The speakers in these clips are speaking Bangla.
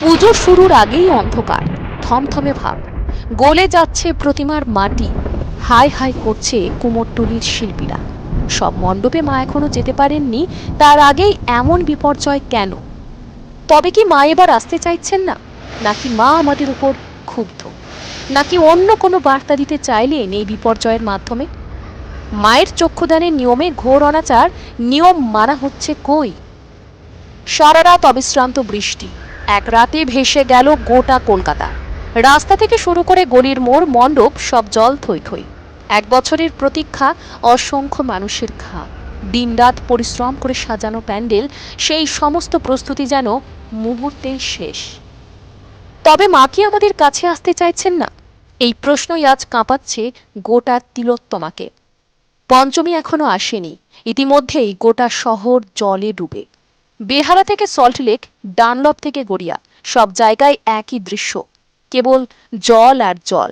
পুজো শুরুর আগেই অন্ধকার, থমথমে ভাব। গলে যাচ্ছে প্রতিমার মাটি, হাই হাই করছে কুমোরটুলির শিল্পীরা। সব মণ্ডপে মা এখনও যেতে পারেননি, তার আগেই এমন বিপর্যয় কেন? তবে কি মা এবার আসতে চাইছেন না? নাকি মা আমাদের উপর ক্ষুব্ধ? নাকি অন্য কোনো বার্তা দিতে চাইলেন এই বিপর্যয়ের মাধ্যমে? মায়ের চক্ষুদানের নিয়মে ঘোর অনাচার, নিয়ম মানা হচ্ছে কই? সারা রাত অবিশ্রান্ত বৃষ্টি এক রাতে ভেসে গেল গোটা কলকাতা। রাস্তা থেকে শুরু করে গলির মোড়, মণ্ডপ, সব জল থই থই। এক বছরের প্রতীক্ষা, অসংখ্য মানুষের ঘা দিনরাত পরিশ্রম করে সাজানো প্যান্ডেল, সেই সমস্ত প্রস্তুতি যেন মুহূর্তেই শেষ। তবে মা কি আমাদের কাছে আসতে চাইছেন না? এই প্রশ্নই আজ কাঁপাচ্ছে গোটা তিলোত্তমাকে। পঞ্চমী এখনও আসেনি। ইতিমধ্যেই গোটা শহর জলে ডুবে। বেহালা থেকে সল্টলেক ডানলপ থেকে গড়িয়া, সব জায়গায় একই দৃশ্য, কেবল জল আর জল।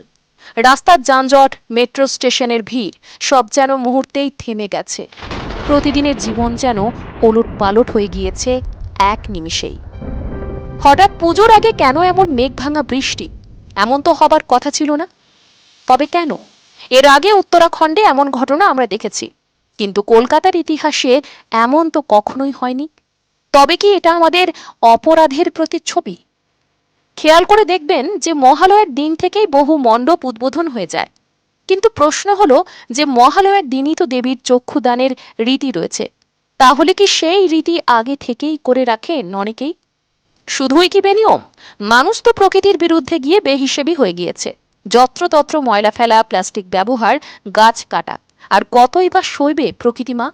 রাস্তার যানজট মেট্রো স্টেশনের ভিড়, সব যেন মুহূর্তেই থেমে গেছে। প্রতিদিনের জীবন যেন ওলট পালট হয়ে গিয়েছে এক নিমিষেই। হঠাৎ পুজোর আগে কেন এমন মেঘ ভাঙা বৃষ্টি? এমন তো হবার কথা ছিল না। তবে কেন? এর আগে উত্তরাখণ্ডে এমন ঘটনা আমরা দেখেছি। কিন্তু কলকাতার ইতিহাসে এমন তো কখনোই হয়নি। তবে কি এটা আমাদের অপরাধের প্রতিচ্ছবি খেয়াল করে দেখবেন যে মহালয়ার দিন থেকেই বহু মণ্ডপ উদ্বোধন হয়ে যায়। কিন্তু প্রশ্ন হলো যে মহালয়ার দিনই তো দেবীর চক্ষুদানের রীতি রয়েছে। তাহলে কি সেই রীতি আগে থেকেই করে রাখেন অনেকেই? শুধুই কি বেনিয়ম? মানুষ তো প্রকৃতির বিরুদ্ধে গিয়ে বেহিসেবি হয়ে গিয়েছে। যত্রতত্র ময়লা ফেলা, প্লাস্টিক ব্যবহার, গাছ কাটা। আর কতই বা সইবে প্রকৃতি মা?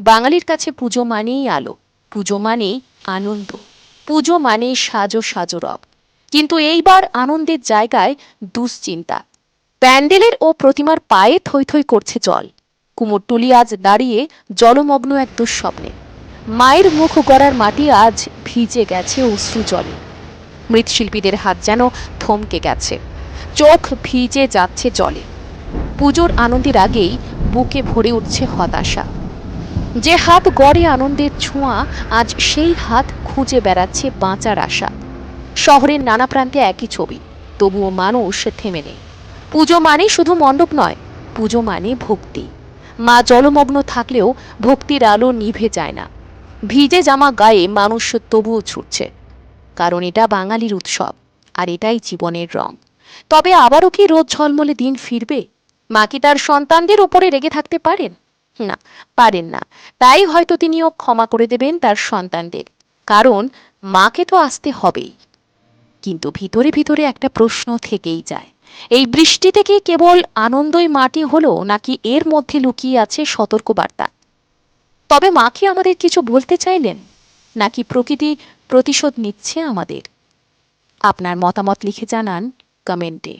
বাঙালির কাছে পুজো মানেই আলো। পুজো মানেই আনন্দ। পুজো মানেই সাজো সাজো রব। কিন্তু এইবার আনন্দের জায়গায় দুশ্চিন্তা। প্যান্ডেলের ও প্রতিমার পায়ে থই থই করছে জল। কুমোরটুলি আজ দাঁড়িয়ে জলমগ্ন এক দুঃস্বপ্নে। মায়ের মুখ গড়ার মাটি আজ ভিজে গেছে অশ্রু জলে। মৃৎশিল্পীদের হাত যেন থমকে গেছে। চোখ ভিজে যাচ্ছে জলে। পুজোর আনন্দের আগেই বুকে ভরে উঠছে হতাশা। যে হাত গড়ে আনন্দের ছোঁয়া, আজ সেই হাত খুঁজে বেড়াচ্ছে বাঁচার আশা। শহরের নানা প্রান্তে একই ছবি, তবুও মানুষ থেমে নেই। পুজো মানে শুধু মণ্ডপ নয়, পুজো মানে ভক্তি। মা জলমগ্ন থাকলেও ভক্তির আলো নিভে যায় না। ভিজে জামা গায়ে মানুষ তবুও ছুটছে। কারণ এটা বাঙালির উৎসব, আর এটাই জীবনের রং। তবে আবারও কি রোদ ঝলমলে দিন ফিরবে? মা কি তার সন্তানদের ওপরে রেগে থাকতে পারেন? না, পারেন না। তাই হয়তো তিনিও ক্ষমা করে দেবেন তার সন্তানদের। কারণ, মাকে তো আসতে হবেই। কিন্তু ভিতরে ভিতরে একটা প্রশ্ন থেকেই যায়। এই বৃষ্টিতে কি কেবল আনন্দই মাটি হলো, নাকি এর মধ্যে লুকিয়ে আছে সতর্কবার্তা? তবে মাকে আমাদের কিছু বলতে চাইলেন? নাকি প্রকৃতি প্রতিশোধ নিচ্ছে আমাদের? আপনার মতামত লিখে জানান কমেন্টে।